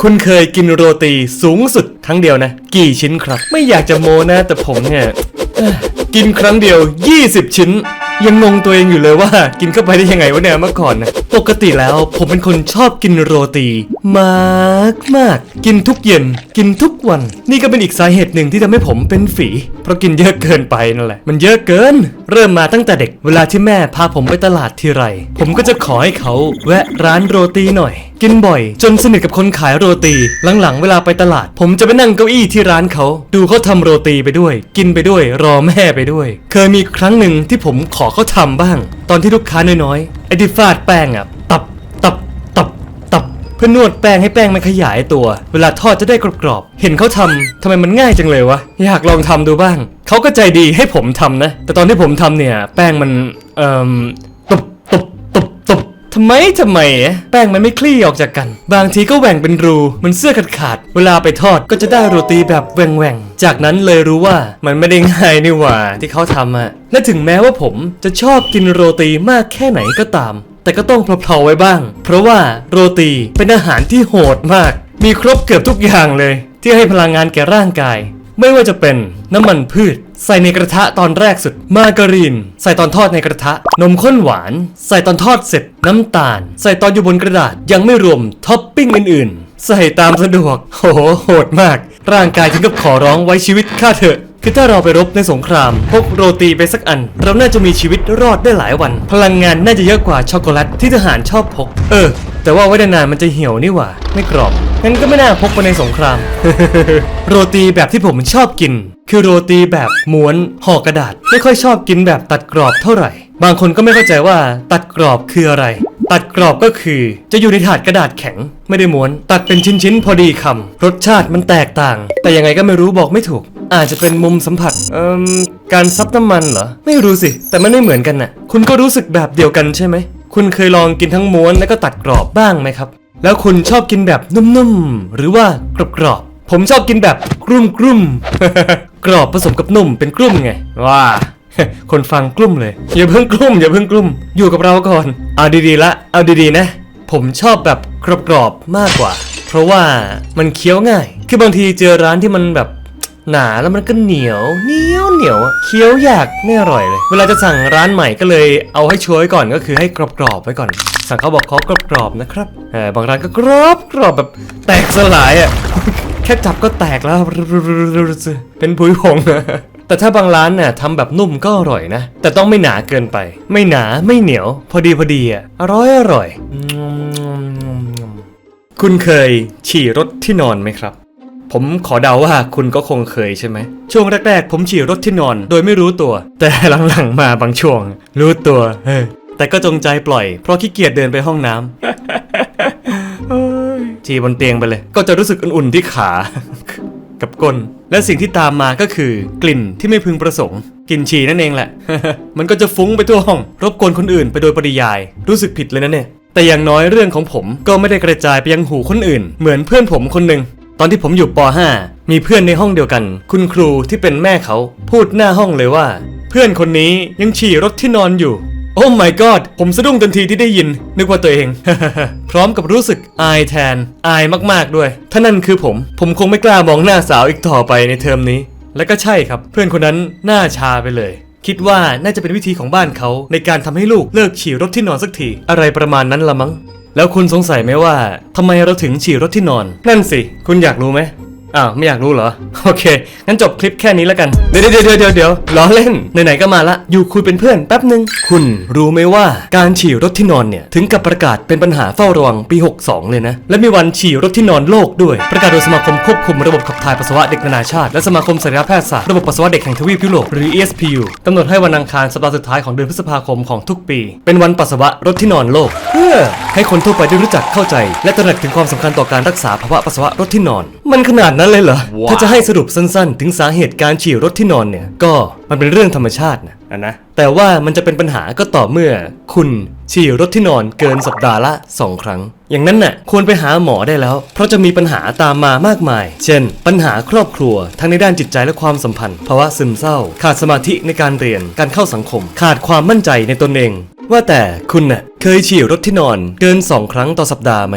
คุณเคยกินโรตีสูงสุดครั้งเดียวนะ กี่ชิ้นครับ ไม่อยากจะโมนะแต่ผมเนี่ยเอ้อกินครั้งเดียว 20 ชิ้น ยังงงตัวเองอยู่เลยว่า กินเข้าไปได้ยังไงวะเนี่ยเมื่อก่อนนะปกติแล้วผมเป็นคนชอบกินโรตีมากมาก กินทุกเย็น กินทุกวัน นี่ก็เป็นอีกสาเหตุหนึ่งที่ทำให้ผมเป็นฝี เพราะกินเยอะเกินไปนั่นแหละ มันเยอะเกิน เริ่มมาตั้งแต่เด็ก เวลาที่แม่พาผมไปตลาดทีไร ผมก็จะขอให้เขาแวะร้านโรตีหน่อย กินบ่อย จนสนิทกับคนขายโรตี หลังๆ เวลาไปตลาด ผมจะไปนั่งเก้าอี้ที่ร้านเขา ดูเขาทำโรตีไปด้วย กินไปด้วย รอแม่ไปด้วย เคยมีครั้งหนึ่งที่ผมขอเขาทำบ้าง ตอนที่ลูกค้าน้อยๆไอ้ที่ฟาดแป้งอะ เพื่อนวดแป้งให้แป้งมันขยายตัว เวลาทอดจะได้กรอบๆ เห็นเขาทำทำไมมันง่ายจังเลยวะ อยากลองทำดูบ้าง เขาก็ใจดีให้ผมทำนะ แต่ตอนที่ผมทำเนี่ย แป้งมัน เอ่อตบตบตบตบทำไมทำไม แป้งมันไม่คลี่ออกจากกัน บางทีก็แหว่งเป็นรูเหมันเสื้อขาดขาดๆเวลาไปทอดก็จะได้โรตีแบบแหว่งแหว่งจากนั้นเลยรู้ว่ามันไม่ได้ง่ายนี่หว่าที่เขาทำอะและถึงแม้ว่าผมจะชอบกินโรตีมากแค่ไหนก็ตาม แต่ก็ต้องเพลาๆไว้บ้าง เพราะว่าโรตีเป็นอาหารที่โหดมาก มีครบเกือบทุกอย่างเลย ที่ให้พลังงานแก่ร่างกาย ไม่ว่าจะเป็นน้ำมันพืช ใส่ในกระทะตอนแรกสุด มาการีน ใส่ตอนทอดในกระทะ นมข้นหวาน ใส่ตอนทอดเสร็จ น้ำตาล ใส่ตอนอยู่บนกระดาษยังไม่รวมท็อปปิ้งอื่นๆ ใส่ตามสะดวกโหโหดมาก ร่างกายถึงกับขอร้องไว้ชีวิตข้าเถอะ คือถ้าเราไปรบในสงคราม พกโรตีไปสักอัน เราน่าจะมีชีวิตรอดได้หลายวัน พลังงานน่าจะเยอะกว่าช็อกโกแลตที่ทหารชอบพก เออ แต่ว่าไว้นานๆมันจะเหี่ยวนี่หว่า ไม่กรอบงั้นก็ไม่น่าพกไปในสงคราม โรตีแบบที่ผมชอบกิน คือโรตีแบบม้วนห่อกระดาษ ไม่ค่อยชอบกินแบบตัดกรอบเท่าไหร่ บางคนก็ไม่เข้าใจว่าตัดกรอบคืออะไร ตัดกรอบก็คือ จะอยู่ในถาดกระดาษแข็ง ไม่ได้ม้วน ตัดเป็นชิ้นๆพอดีคำรสชาติมันแตกต่าง แต่ยังไงก็ไม่รู้บอกไม่ถูก อาจจะเป็นมุมสัมผัส เอ่มการซับน้ำมันเหรอ ไม่รู้สิ แต่มันไม่เหมือนกันน่ะ คุณก็รู้สึกแบบเดียวกันใช่ไหม คุณเคยลองกินทั้งม้วนแล้วก็ตัดกรอบบ้างไหมครับ แล้วคุณชอบกินแบบนุ่มๆ หรือว่ากรอบๆ ผมชอบกินแบบกรุ่มกรุ่มๆกรอบผสมกับนุ่มเป็นกรุ่มไง ว้าคนฟังกลุ่มเลย อย่าเพิ่งกลุ่มอย่าเพิ่งกลุ่ม อยู่กับเราก่อน เอาดีๆละ เอาดีๆนะ ผมชอบแบบกรอบๆมากกว่า เพราะว่ามันเคี้ยวง่าย คือบางทีเจอร้านที่มันแบบ หนาแล้วมันก็เหนียวเหนียวเหนียวอะเคี้ยวยากไม่อร่อยเลย เวลาจะสั่งร้านใหม่ก็เลยเอาให้ช่วยก่อนก็คือให้กรอบๆไว้ก่อน สั่งเขาบอกขอกรอบๆนะครับเออบางร้านก็กรอบกรอบแบบแตกสลายอะแค่จับก็แตกแล้วเป็นผุยผงแต่ถ้าบางร้านเนี่ยทำแบบนุ่มก็อร่อยนะ แต่ต้องไม่หนาเกินไป ไม่หนาไม่เหนียว พอดีพอดีอะอร่อยอร่อย คุณเคยฉี่รถที่นอนไหมครับ ผมขอเดาว่าคุณก็คงเคยใช่ไหม ช่วงแรกๆ ผมฉี่รถที่นอน โดยไม่รู้ตัว แต่หลังๆมาบางช่วง รู้ตัวเออแต่ก็จงใจปล่อย เพราะขี้เกียจเดินไปห้องน้ำฉี่บนเตียงไปเลย ก็จะรู้สึกอุ่นๆที่ขา กับก้น และสิ่งที่ตามมาก็คือกลิ่นที่ไม่พึงประสงค์กลิ่นฉี่นั่นเองแหละ มันก็จะฟุ้งไปทั่วห้อง รบกวนคนอื่นไปโดยปริยาย รู้สึกผิดเลยนะเนี่ยแต่อย่างน้อยเรื่องของผมก็ไม่ได้กระจายไปยังหูคนอื่น เหมือนเพื่อนผมคนหนึ่ง ตอนที่ผมอยู่ป .5 มีเพื่อนในห้องเดียวกัน คุณครูที่เป็นแม่เขาพูดหน้าห้องเลยว่า เพื่อนคนนี้ยังฉี่รถที่นอนอยู่ โอ้ my god ผมสะดุ้งทันทีที่ได้ยิน นึกว่าตัวเอง พร้อมกับรู้สึกอายแทน อายมากๆด้วย ถ้านั่นคือผม ผมคงไม่กล้ามองหน้าสาวอีกต่อไปในเทอมนี้ และก็ใช่ครับ เพื่อนคนนั้นหน้าชาไปเลยคิดว่าน่าจะเป็นวิธีของบ้านเขาในการทำให้ลูกเลิกฉี่รถที่นอนสักที อะไรประมาณนั้นละมั้ง แล้วคุณสงสัยไหมว่าทำไมเราถึงฉี่รถที่นอน นั่นสิ คุณอยากรู้ไหม อ้าวไม่อยากรู้เหรอ โอเค งั้นจบคลิปแค่นี้แล้วกันเดี๋ยวเดี๋ยวเดี๋ยวเดี๋ยวเดี๋ยวล้อเล่น ไหนๆก็มาละ อยู่คุยเป็นเพื่อนแป๊บหนึ่งคุณรู้ไหมว่าการฉี่รถที่นอนเนี่ย ถึงกับประกาศเป็นปัญหาเฝ้าระวังปี 62 เลยนะ และมีวันฉี่รถที่นอนโลกด้วย ประกาศโดยสมาคมควบคุมระบบขับถ่ายปัสสาวะเด็กนานาชาติ และสมาคมศัลยแพทยศาสตร์ระบบปัสสาวะเด็กแห่งทวีปยุโรปหรือ ESPU กำหนดให้วันอังคารสัปดาห์สุดท้ายของเดือนพฤษภาคมของทุกปี เป็นวันปัสสาวะรถที่นอนโลก เพื่อให้คนทั่วไปได้รู้จักเข้าใจ และตระหนักถึงความสำคัญต่อการรักษาภาวะปัสสาวะรถที่นอน มันขนาดนั้นเลยเหรอถ้าจะให้สรุปสั้นๆ ถึงสาเหตุการฉี่รถที่นอนเนี่ย ก็มันเป็นเรื่องธรรมชาตินะอะนะ แต่ว่ามันจะเป็นปัญหาก็ต่อเมื่อ คุณฉี่รถที่นอนเกินสัปดาห์ละ 2 ครั้ง อย่างนั้นน่ะควรไปหาหมอได้แล้ว เพราะจะมีปัญหาตามมามากมาย เช่น ปัญหาครอบครัว ทั้งในด้านจิตใจและความสัมพันธ์ภาวะซึมเศร้า ขาดสมาธิในการเรียน การเข้าสังคม ขาดความมั่นใจในตนเอง ว่าแต่คุณน่ะเคยฉี่รถที่นอนเกิน2ครั้งต่อสัปดาห์ไหม